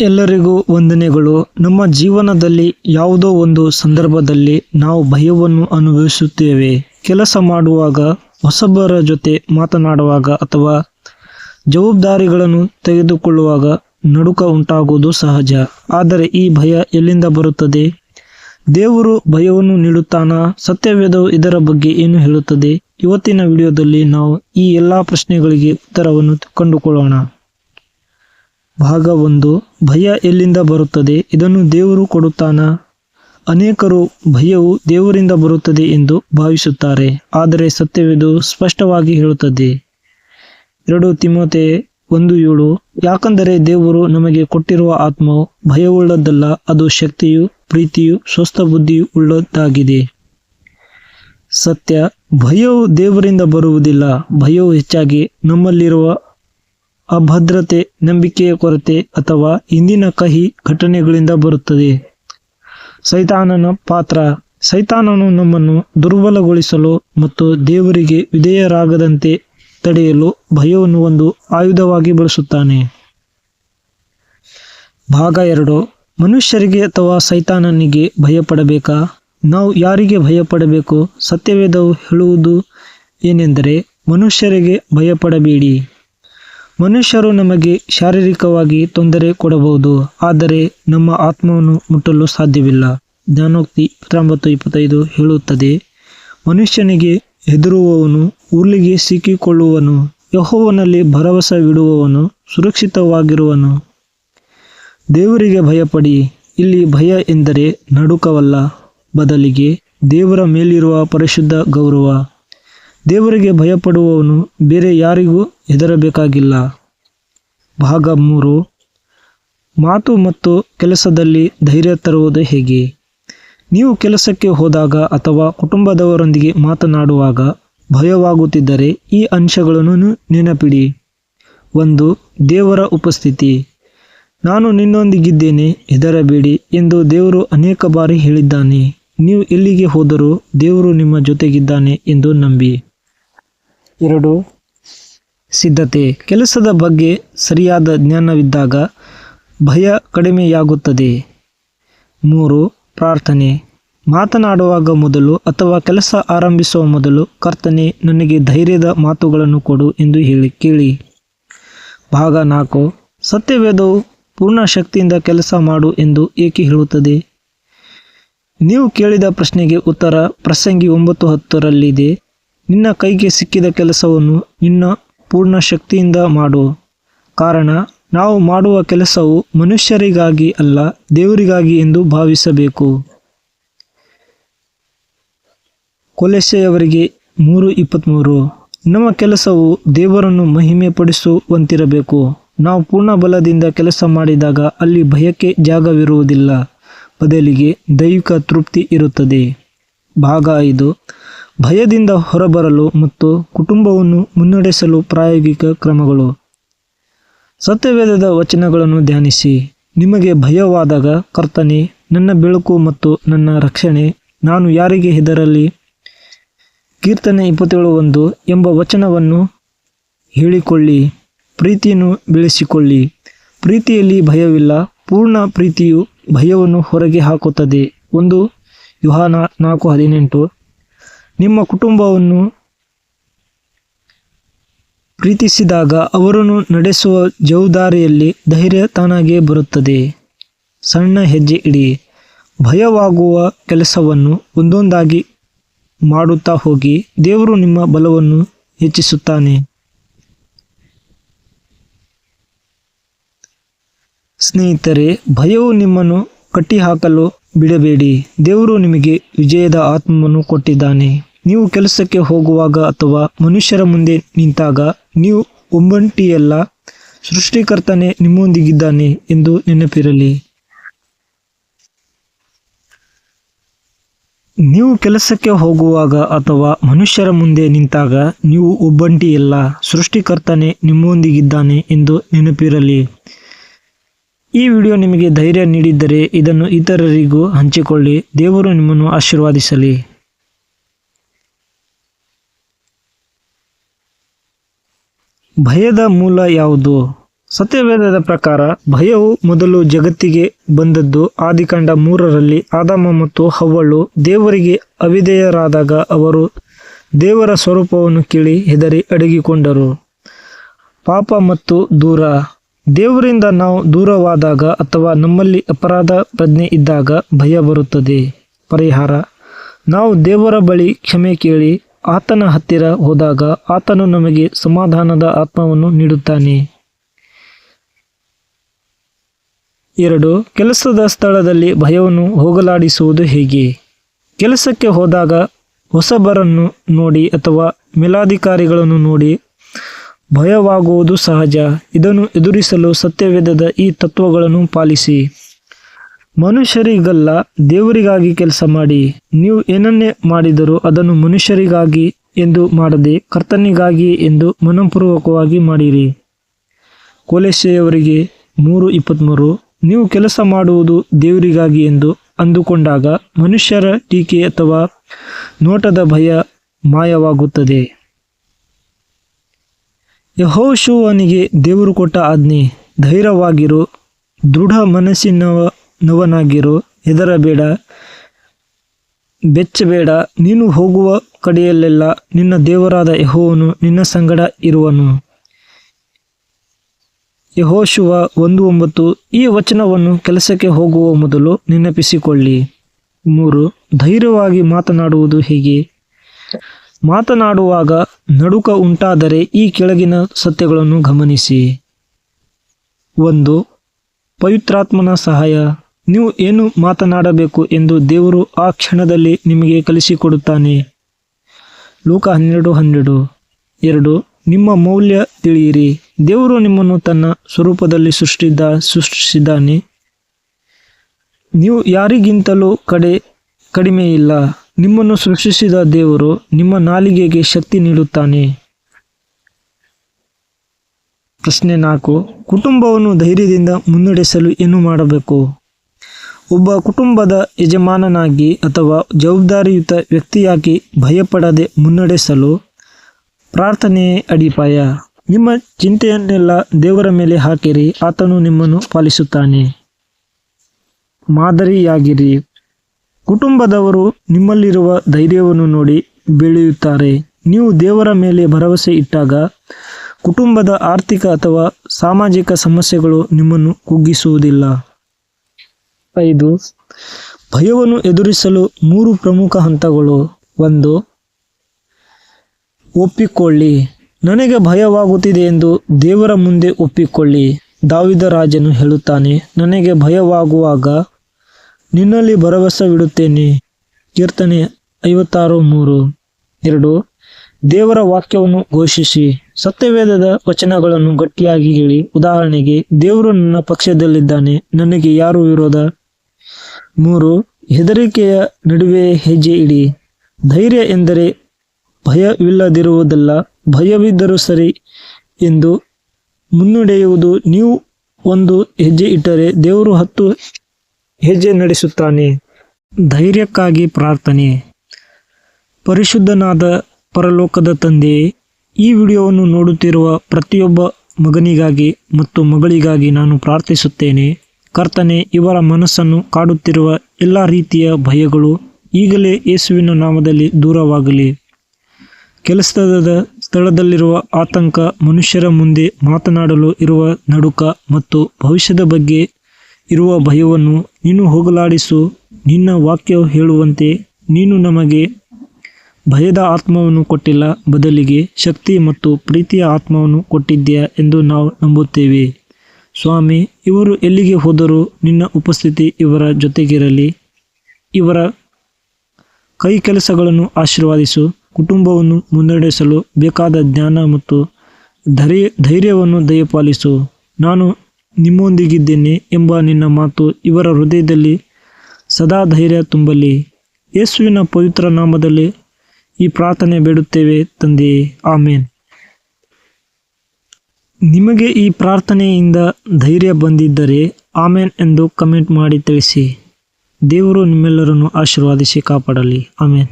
ಎಲ್ಲರಿಗೂ ವಂದನೆಗಳು. ನಮ್ಮ ಜೀವನದಲ್ಲಿ ಯಾವುದೋ ಒಂದು ಸಂದರ್ಭದಲ್ಲಿ ನಾವು ಭಯವನ್ನು ಅನುಭವಿಸುತ್ತೇವೆ. ಕೆಲಸ ಮಾಡುವಾಗ, ಹೊಸಬರ ಜೊತೆ ಮಾತನಾಡುವಾಗ ಅಥವಾ ಜವಾಬ್ದಾರಿಗಳನ್ನು ತೆಗೆದುಕೊಳ್ಳುವಾಗ ನಡುಕ ಉಂಟಾಗುವುದು ಸಹಜ. ಆದರೆ ಈ ಭಯ ಎಲ್ಲಿಂದ ಬರುತ್ತದೆ? ದೇವರು ಭಯವನ್ನು ನೀಡುತ್ತಾನ? ಸತ್ಯವೇದವು ಇದರ ಬಗ್ಗೆ ಏನು ಹೇಳುತ್ತದೆ? ಇವತ್ತಿನ ವಿಡಿಯೋದಲ್ಲಿ ನಾವು ಈ ಎಲ್ಲ ಪ್ರಶ್ನೆಗಳಿಗೆ ಉತ್ತರವನ್ನು ಕಂಡುಕೊಳ್ಳೋಣ. ಭಾಗ ಒಂದು ಭಯ ಎಲ್ಲಿಂದ ಬರುತ್ತದೆ? ಇದನ್ನು ದೇವರು ಕೊಡುತ್ತಾನ? ಅನೇಕರು ಭಯವು ದೇವರಿಂದ ಬರುತ್ತದೆ ಎಂದು ಭಾವಿಸುತ್ತಾರೆ, ಆದರೆ ಸತ್ಯವಿದು ಸ್ಪಷ್ಟವಾಗಿ ಹೇಳುತ್ತದೆ. ಎರಡು ತಿಮೋತೆ ಒಂದು ಏಳು, ಯಾಕಂದರೆ ದೇವರು ನಮಗೆ ಕೊಟ್ಟಿರುವ ಆತ್ಮವು ಭಯವುಳ್ಳದ್ದಲ್ಲ, ಅದು ಶಕ್ತಿಯು, ಪ್ರೀತಿಯು, ಸ್ವಸ್ಥ ಬುದ್ಧಿಯು ಉಳ್ಳದ್ದಾಗಿದೆ. ಸತ್ಯ, ಭಯವು ದೇವರಿಂದ ಬರುವುದಿಲ್ಲ, ಭಯವು ಹೆಚ್ಚಾಗಿ ನಮ್ಮಲ್ಲಿರುವ ಅಭದ್ರತೆ, ನಂಬಿಕೆಯ ಕೊರತೆ ಅಥವಾ ಇಂದಿನ ಕಹಿ ಘಟನೆಗಳಿಂದ ಬರುತ್ತದೆ. ಸೈತಾನನ ಪಾತ್ರ. ಸೈತಾನನು ನಮ್ಮನ್ನು ದುರ್ಬಲಗೊಳಿಸಲು ಮತ್ತು ದೇವರಿಗೆ ವಿಧೇಯರಾಗದಂತೆ ತಡೆಯಲು ಭಯವನ್ನು ಒಂದು ಆಯುಧವಾಗಿ ಬಳಸುತ್ತಾನೆ. ಭಾಗ ಎರಡು. ಮನುಷ್ಯರಿಗೆ ಅಥವಾ ಸೈತಾನನಿಗೆ ಭಯಪಡಬೇಕಾ? ನಾವು ಯಾರಿಗೆ ಭಯಪಡಬೇಕು? ಸತ್ಯವೇದವು ಹೇಳುವುದು ಏನೆಂದರೆ, ಮನುಷ್ಯರಿಗೆ ಭಯಪಡಬೇಡಿ. ಮನುಷ್ಯರು ನಮಗೆ ಶಾರೀರಿಕವಾಗಿ ತೊಂದರೆ ಕೊಡಬಹುದು, ಆದರೆ ನಮ್ಮ ಆತ್ಮವನ್ನು ಮುಟ್ಟಲು ಸಾಧ್ಯವಿಲ್ಲ. ಜ್ಞಾನೋಕ್ತಿ ಇಪ್ಪತ್ತೊಂಬತ್ತು ಇಪ್ಪತ್ತೈದು ಹೇಳುತ್ತದೆ, ಮನುಷ್ಯನಿಗೆ ಹೆದರುವವನು ಉರುಳಿಗೆ ಸಿಕ್ಕಿಕೊಳ್ಳುವನು, ಯಹೋವನಲ್ಲಿ ಭರವಸವಿಡುವವನು ಸುರಕ್ಷಿತವಾಗಿರುವನು. ದೇವರಿಗೆ ಭಯಪಡಿ, ಇಲ್ಲಿ ಭಯ ಎಂದರೆ ನಡುಕವಲ್ಲ, ಬದಲಿಗೆ ದೇವರ ಮೇಲಿರುವ ಪರಿಶುದ್ಧ ಗೌರವ. ದೇವರಿಗೆ ಭಯಪಡುವವನು ಬೇರೆ ಯಾರಿಗೂ ಹೆದರಬೇಕಾಗಿಲ್ಲ. ಭಾಗ ಮೂರು. ಮಾತು ಮತ್ತು ಕೆಲಸದಲ್ಲಿ ಧೈರ್ಯ ತರುವುದು ಹೇಗೆ? ನೀವು ಕೆಲಸಕ್ಕೆ ಹೋದಾಗ ಅಥವಾ ಕುಟುಂಬದವರೊಂದಿಗೆ ಮಾತನಾಡುವಾಗ ಭಯವಾಗುತ್ತಿದ್ದರೆ ಈ ಅಂಶಗಳನ್ನು ನೆನಪಿಡಿ. ಒಂದು, ದೇವರ ಉಪಸ್ಥಿತಿ. ನಾನು ನಿನ್ನೊಂದಿಗಿದ್ದೇನೆ, ಹೆದರಬೇಡಿ ಎಂದು ದೇವರು ಅನೇಕ ಬಾರಿ ಹೇಳಿದ್ದಾನೆ. ನೀವು ಎಲ್ಲಿಗೆ ಹೋದರೂ ದೇವರು ನಿಮ್ಮ ಜೊತೆಗಿದ್ದಾನೆ ಎಂದು ನಂಬಿ. ಎರಡು ಸಿದ್ಧತೆ. ಕೆಲಸದ ಬಗ್ಗೆ ಸರಿಯಾದ ಜ್ಞಾನವಿದ್ದಾಗ ಭಯ ಕಡಿಮೆಯಾಗುತ್ತದೆ. ಮೂರು ಪ್ರಾರ್ಥನೆ. ಮಾತನಾಡುವಾಗ ಮೊದಲು ಅಥವಾ ಕೆಲಸ ಆರಂಭಿಸುವ ಮೊದಲು ಕರ್ತನೆ, ನನಗೆ ಧೈರ್ಯದ ಮಾತುಗಳನ್ನು ಕೊಡು ಎಂದು ಹೇಳಿ, ಕೇಳಿ. ಭಾಗ ನಾಲ್ಕು. ಸತ್ಯವೇದವು ಪೂರ್ಣ ಶಕ್ತಿಯಿಂದ ಕೆಲಸ ಮಾಡು ಎಂದು ಏಕೆ ಹೇಳುತ್ತದೆ? ನೀವು ಕೇಳಿದ ಪ್ರಶ್ನೆಗೆ ಉತ್ತರ ಪ್ರಸಂಗಿ ಒಂಬತ್ತು ಹತ್ತರಲ್ಲಿದೆ. ನಿನ್ನ ಕೈಗೆ ಸಿಕ್ಕಿದ ಕೆಲಸವನ್ನು ನಿನ್ನ ಪೂರ್ಣ ಶಕ್ತಿಯಿಂದ ಮಾಡು. ಕಾರಣ, ನಾವು ಮಾಡುವ ಕೆಲಸವು ಮನುಷ್ಯರಿಗಾಗಿ ಅಲ್ಲ, ದೇವರಿಗಾಗಿ ಎಂದು ಭಾವಿಸಬೇಕು. ಕೊಲೆಸೆಯವರಿಗೆ ಮೂರು ಇಪ್ಪತ್ತ್ಮೂರು ನಮ್ಮ ಕೆಲಸವು ದೇವರನ್ನು ಮಹಿಮೆ ಪಡಿಸುವಂತಿರಬೇಕು ನಾವು ಪೂರ್ಣ ಬಲದಿಂದ ಕೆಲಸ ಮಾಡಿದಾಗ ಅಲ್ಲಿ ಭಯಕ್ಕೆ ಜಾಗವಿರುವುದಿಲ್ಲ. ಬದಲಿಗೆ ದೈವಿಕ ತೃಪ್ತಿ ಇರುತ್ತದೆ. ಭಾಗ ಐದು. ಭಯದಿಂದ ಹೊರಬರಲು ಮತ್ತು ಕುಟುಂಬವನ್ನು ಮುನ್ನಡೆಸಲು ಪ್ರಾಯೋಗಿಕ ಕ್ರಮಗಳು. ಸತ್ಯವೇದದ ವಚನಗಳನ್ನು ಧ್ಯಾನಿಸಿ. ನಿಮಗೆ ಭಯವಾದಾಗ ಕರ್ತನೆ, ನನ್ನ ಬೆಳಕು ಮತ್ತು ನನ್ನ ರಕ್ಷಣೆ ನಾನು ಯಾರಿಗೆ ಹೆದರಲಿ? ಕೀರ್ತನೆ ಇಪ್ಪತ್ತೇಳು ಒಂದು ಎಂಬ ವಚನವನ್ನು ಹೇಳಿಕೊಳ್ಳಿ. ಪ್ರೀತಿಯನ್ನು ಬೆಳೆಸಿಕೊಳ್ಳಿ. ಪ್ರೀತಿಯಲ್ಲಿ ಭಯವಿಲ್ಲ. ಪೂರ್ಣ ಪ್ರೀತಿಯು ಭಯವನ್ನು ಹೊರಗೆ ಹಾಕುತ್ತದೆ. ಒಂದು ಯುಹಾನ ನಾಲ್ಕು ಹದಿನೆಂಟು. ನಿಮ್ಮ ಕುಟುಂಬವನ್ನು ಪ್ರೀತಿಸಿದಾಗ ಅವರನ್ನು ನಡೆಸುವ ಜವಾಬ್ದಾರಿಯಲ್ಲಿ ಧೈರ್ಯ ತಾನಾಗೇ ಬರುತ್ತದೆ. ಸಣ್ಣ ಹೆಜ್ಜೆ ಇಡಿ. ಭಯವಾಗುವ ಕೆಲಸವನ್ನು ಒಂದೊಂದಾಗಿ ಮಾಡುತ್ತಾ ಹೋಗಿ. ದೇವರು ನಿಮ್ಮ ಬಲವನ್ನು ಹೆಚ್ಚಿಸುತ್ತಾನೆ. ಸ್ನೇಹಿತರೆ, ಭಯವು ನಿಮ್ಮನ್ನು ಕಟ್ಟಿಹಾಕಲು ಬಿಡಬೇಡಿ. ದೇವರು ನಿಮಗೆ ವಿಜಯದ ಆತ್ಮವನ್ನು ಕೊಟ್ಟಿದ್ದಾನೆ. ನೀವು ಕೆಲಸಕ್ಕೆ ಹೋಗುವಾಗ ಅಥವಾ ಮನುಷ್ಯರ ಮುಂದೆ ನಿಂತಾಗ ನೀವು ಒಬ್ಬಂಟಿಯಲ್ಲ, ಸೃಷ್ಟಿಕರ್ತನೇ ನಿಮ್ಮೊಂದಿಗಿದ್ದಾನೆ ಎಂದು ನೆನಪಿರಲಿ. ನೀವು ಕೆಲಸಕ್ಕೆ ಹೋಗುವಾಗ ಅಥವಾ ಮನುಷ್ಯರ ಮುಂದೆ ನಿಂತಾಗ ನೀವು ಒಬ್ಬಂಟಿಯಲ್ಲ, ಸೃಷ್ಟಿಕರ್ತನೇ ನಿಮ್ಮೊಂದಿಗಿದ್ದಾನೆ ಎಂದು ನೆನಪಿರಲಿ. ಈ ವಿಡಿಯೋ ನಿಮಗೆ ಧೈರ್ಯ ನೀಡಿದ್ದರೆ ಇದನ್ನು ಇತರರಿಗೂ ಹಂಚಿಕೊಳ್ಳಿ. ದೇವರು ನಿಮ್ಮನ್ನು ಆಶೀರ್ವಾದಿಸಲಿ. ಭಯದ ಮೂಲ ಯಾವುದು? ಸತ್ಯವೇದದ ಪ್ರಕಾರ ಭಯವು ಮೊದಲು ಜಗತ್ತಿಗೆ ಬಂದದ್ದು. ಆದಿಕಂಡ ಮೂರರಲ್ಲಿ ಆದಾಮ ಮತ್ತು ಹವ್ವಳು ದೇವರಿಗೆ ಅವಿಧೇಯರಾದಾಗ ಅವರು ದೇವರ ಸ್ವರೂಪವನ್ನು ಕೇಳಿ ಹೆದರಿ ಅಡಗಿಕೊಂಡರು. ಪಾಪ ಮತ್ತು ದೂರ. ದೇವರಿಂದ ನಾವು ದೂರವಾದಾಗ ಅಥವಾ ನಮ್ಮಲ್ಲಿ ಅಪರಾಧ ಪ್ರಜ್ಞೆ ಇದ್ದಾಗ ಭಯ ಬರುತ್ತದೆ. ಪರಿಹಾರ. ನಾವು ದೇವರ ಬಳಿ ಕ್ಷಮೆ ಕೇಳಿ ಆತನ ಹತ್ತಿರ ಹೋದಾಗ ಆತನು ನಮಗೆ ಸಮಾಧಾನದ ಆತ್ಮವನ್ನು ನೀಡುತ್ತಾನೆ. ಎರಡು, ಕೆಲಸದ ಸ್ಥಳದಲ್ಲಿ ಭಯವನ್ನು ಹೋಗಲಾಡಿಸುವುದು ಹೇಗೆ? ಕೆಲಸಕ್ಕೆ ಹೋದಾಗ ಹೊಸಬರನ್ನು ನೋಡಿ ಅಥವಾ ಮೇಲಾಧಿಕಾರಿಗಳನ್ನು ನೋಡಿ ಭಯವಾಗುವುದು ಸಹಜ. ಇದನ್ನು ಎದುರಿಸಲು ಸತ್ಯವೇದದ ಈ ತತ್ವಗಳನ್ನು ಪಾಲಿಸಿ. ಮನುಷ್ಯರಿಗಲ್ಲ, ದೇವರಿಗಾಗಿ ಕೆಲಸ ಮಾಡಿ. ನೀವು ಏನನ್ನೇ ಮಾಡಿದರೂ ಅದನ್ನು ಮನುಷ್ಯರಿಗಾಗಿ ಎಂದು ಮಾಡದೆ ಕರ್ತನಿಗಾಗಿ ಎಂದು ಮನಪೂರ್ವಕವಾಗಿ ಮಾಡಿರಿ. ಕೋಲೆಸೆಯವರಿಗೆ ಮೂರು ಇಪ್ಪತ್ತ್ಮೂರು ನೀವು ಕೆಲಸ ಮಾಡುವುದು ದೇವರಿಗಾಗಿ ಎಂದು ಅಂದುಕೊಂಡಾಗ ಮನುಷ್ಯರ ಟೀಕೆ ಅಥವಾ ನೋಟದ ಭಯ ಮಾಯವಾಗುತ್ತದೆ. ಯಹೋಶುವನಿಗೆ ದೇವರು ಕೊಟ್ಟ ಆಜ್ಞೆ, ಧೈರ್ಯವಾಗಿರು, ದೃಢ ಮನಸ್ಸಿನವನಾಗಿರು ಹೆದರಬೇಡ, ಬೆಚ್ಚಬೇಡ, ನೀನು ಹೋಗುವ ಕಡೆಯಲ್ಲೆಲ್ಲ ನಿನ್ನ ದೇವರಾದ ಯಹೋವನು ನಿನ್ನ ಸಂಗಡ ಇರುವನು. ಯಹೋಶುವ ಒಂದು ಒಂಬತ್ತು, ಈ ವಚನವನ್ನು ಕೆಲಸಕ್ಕೆ ಹೋಗುವ ಮೊದಲು ನೆನಪಿಸಿಕೊಳ್ಳಿ. ಮೂರು, ಧೈರ್ಯವಾಗಿ ಮಾತನಾಡುವುದು ಹೇಗೆ? ಮಾತನಾಡುವಾಗ ನಡುಕ ಉಂಟಾದರೆ ಈ ಕೆಳಗಿನ ಸತ್ಯಗಳನ್ನು ಗಮನಿಸಿ. ಒಂದು, ಪವಿತ್ರಾತ್ಮನ ಸಹಾಯ. ನೀವು ಏನು ಮಾತನಾಡಬೇಕು ಎಂದು ದೇವರು ಆ ಕ್ಷಣದಲ್ಲಿ ನಿಮಗೆ ಕಲಿಸಿಕೊಡುತ್ತಾನೆ. ಲೋಕ ಹನ್ನೆರಡು ಹನ್ನೆರಡು. ಎರಡು, ನಿಮ್ಮ ಮೌಲ್ಯ ತಿಳಿಯಿರಿ. ದೇವರು ನಿಮ್ಮನ್ನು ತನ್ನ ಸ್ವರೂಪದಲ್ಲಿ ಸೃಷ್ಟಿದ್ದ, ಸೃಷ್ಟಿಸಿದ್ದಾನೆ. ನೀವು ಯಾರಿಗಿಂತಲೂ ಕಡೆ, ಕಡಿಮೆ ಇಲ್ಲ. ನಿಮ್ಮನ್ನು ಸೃಷ್ಟಿಸಿದ ದೇವರು ನಿಮ್ಮ ನಾಲಿಗೆಗೆ ಶಕ್ತಿ ನೀಡುತ್ತಾನೆ. ಪ್ರಶ್ನೆ ನಾಲ್ಕು, ಕುಟುಂಬವನ್ನು ಧೈರ್ಯದಿಂದ ಮುನ್ನಡೆಸಲು ಏನು ಮಾಡಬೇಕು? ಒಬ್ಬ ಕುಟುಂಬದ ಯಜಮಾನನಾಗಿ ಅಥವಾ ಜವಾಬ್ದಾರಿಯುತ ವ್ಯಕ್ತಿಯಾಗಿ ಭಯಪಡದೆ ಮುನ್ನಡೆಸಲು ಪ್ರಾರ್ಥನೆಯೇ ಅಡಿಪಾಯ. ನಿಮ್ಮ ಚಿಂತೆಯನ್ನೆಲ್ಲ ದೇವರ ಮೇಲೆ ಹಾಕಿರಿ, ಆತನು ನಿಮ್ಮನ್ನು ಪಾಲಿಸುತ್ತಾನೆ. ಮಾದರಿಯಾಗಿರಿ. ಕುಟುಂಬದವರು ನಿಮ್ಮಲ್ಲಿರುವ ಧೈರ್ಯವನ್ನು ನೋಡಿ ಬೆಳೆಯುತ್ತಾರೆ ನೀವು ದೇವರ ಮೇಲೆ ಭರವಸೆ ಇಟ್ಟಾಗ ಕುಟುಂಬದ ಆರ್ಥಿಕ ಅಥವಾ ಸಾಮಾಜಿಕ ಸಮಸ್ಯೆಗಳು ನಿಮ್ಮನ್ನು ಕುಗ್ಗಿಸುವುದಿಲ್ಲ. ಐದು ಭಯವನ್ನು ಎದುರಿಸಲು ಮೂರು ಪ್ರಮುಖ ಹಂತಗಳು. ಒಂದು, ಒಪ್ಪಿಕೊಳ್ಳಿ. ನನಗೆ ಭಯವಾಗುತ್ತಿದೆ ಎಂದು ದೇವರ ಮುಂದೆ ಒಪ್ಪಿಕೊಳ್ಳಿ. ದಾವಿದ ರಾಜನು ಹೇಳುತ್ತಾನೆ, ನನಗೆ ಭಯವಾಗುವಾಗ ನಿನ್ನಲ್ಲಿ ಭರವಸವಿಡುತ್ತೇನೆ ಕೀರ್ತನೆ ಐವತ್ತಾರು ಮೂರು. ಎರಡು, ದೇವರ ವಾಕ್ಯವನ್ನು ಘೋಷಿಸಿ. ಸತ್ಯವೇದದ ವಚನಗಳನ್ನು ಗಟ್ಟಿಯಾಗಿ ಹೇಳಿ. ಉದಾಹರಣೆಗೆ, ದೇವರು ನನ್ನ ಪಕ್ಷದಲ್ಲಿದ್ದಾನೆ, ನನಗೆ ಯಾರು ವಿರೋಧ? ಮೂರು, ಹೆದರಿಕೆಯ ನಡುವೆ ಹೆಜ್ಜೆ ಇಡಿ. ಧೈರ್ಯ ಎಂದರೆ ಭಯವಿಲ್ಲದಿರುವುದಲ್ಲ, ಭಯವಿದ್ದರೂ ಸರಿ ಎಂದು ಮುನ್ನಡೆಯುವುದು. ನೀವು ಒಂದು ಹೆಜ್ಜೆ ಇಟ್ಟರೆ ದೇವರು ಹತ್ತು ಹೆಜ್ಜೆ ನಡೆಸುತ್ತಾನೆ. ಧೈರ್ಯಕ್ಕಾಗಿ ಪ್ರಾರ್ಥನೆ. ಪರಿಶುದ್ಧನಾದ ಪರಲೋಕದ ತಂದೆ, ಈ ವಿಡಿಯೋವನ್ನು ನೋಡುತ್ತಿರುವ ಪ್ರತಿಯೊಬ್ಬ ಮಗನಿಗಾಗಿ ಮತ್ತು ಮಗಳಿಗಾಗಿ ನಾನು ಪ್ರಾರ್ಥಿಸುತ್ತೇನೆ. ಕರ್ತನೆ, ಇವರ ಮನಸ್ಸನ್ನು ಕಾಡುತ್ತಿರುವ ಎಲ್ಲ ರೀತಿಯ ಭಯಗಳು ಈಗಲೇ ಯೇಸುವಿನ ನಾಮದಲ್ಲಿ ದೂರವಾಗಲಿ. ಕೆಲಸದ ಸ್ಥಳದಲ್ಲಿರುವ ಆತಂಕ ಮನುಷ್ಯರ ಮುಂದೆ ಮಾತನಾಡಲು ಇರುವ ನಡುಕ ಮತ್ತು ಭವಿಷ್ಯದ ಬಗ್ಗೆ ಇರುವ ಭಯವನ್ನು ನೀನು ಹೋಗಲಾಡಿಸು, ನಿನ್ನ ವಾಕ್ಯ ಹೇಳುವಂತೆ ನೀನು ನಮಗೆ ಭಯದ ಆತ್ಮವನ್ನು ಕೊಟ್ಟಿಲ್ಲ, ಬದಲಿಗೆ ಶಕ್ತಿ ಮತ್ತು ಪ್ರೀತಿಯ ಆತ್ಮವನ್ನು ಕೊಟ್ಟಿದ್ದೀಯಾ ಎಂದು ನಾವು ನಂಬುತ್ತೇವೆ. ಸ್ವಾಮಿ, ಇವರು ಎಲ್ಲಿಗೆ ಹೋದರೂ ನಿನ್ನ ಉಪಸ್ಥಿತಿ ಇವರ ಜೊತೆಗಿರಲಿ. ಇವರ ಕೈ ಕೆಲಸಗಳನ್ನು ಆಶೀರ್ವಾದಿಸು. ಕುಟುಂಬವನ್ನು ಮುನ್ನಡೆಸಲು ಬೇಕಾದ ಜ್ಞಾನ ಮತ್ತು ಧೈರ್ಯ, ಧೈರ್ಯವನ್ನು ದಯಪಾಲಿಸು. ನಾನು ನಿಮ್ಮೊಂದಿಗಿದ್ದೇನೆ ಎಂಬ ನಿನ್ನ ಮಾತು ಇವರ ಹೃದಯದಲ್ಲಿ ಸದಾ ಧೈರ್ಯ ತುಂಬಲಿ. ಯೇಸುವಿನ ಪವಿತ್ರ ನಾಮದಲ್ಲಿ ಈ ಪ್ರಾರ್ಥನೆ ಬೇಡುತ್ತೇವೆ ತಂದೆಯೇ. ಆಮೇನ್. ನಿಮಗೆ ಈ ಪ್ರಾರ್ಥನೆಯಿಂದ ಧೈರ್ಯ ಬಂದಿದ್ದರೆ ಆಮೇನ್ ಎಂದು ಕಮೆಂಟ್ ಮಾಡಿ ತಿಳಿಸಿ. ದೇವರು ನಿಮ್ಮೆಲ್ಲರನ್ನು ಆಶೀರ್ವಾದಿಸಿ ಕಾಪಾಡಲಿ. ಆಮೇನ್.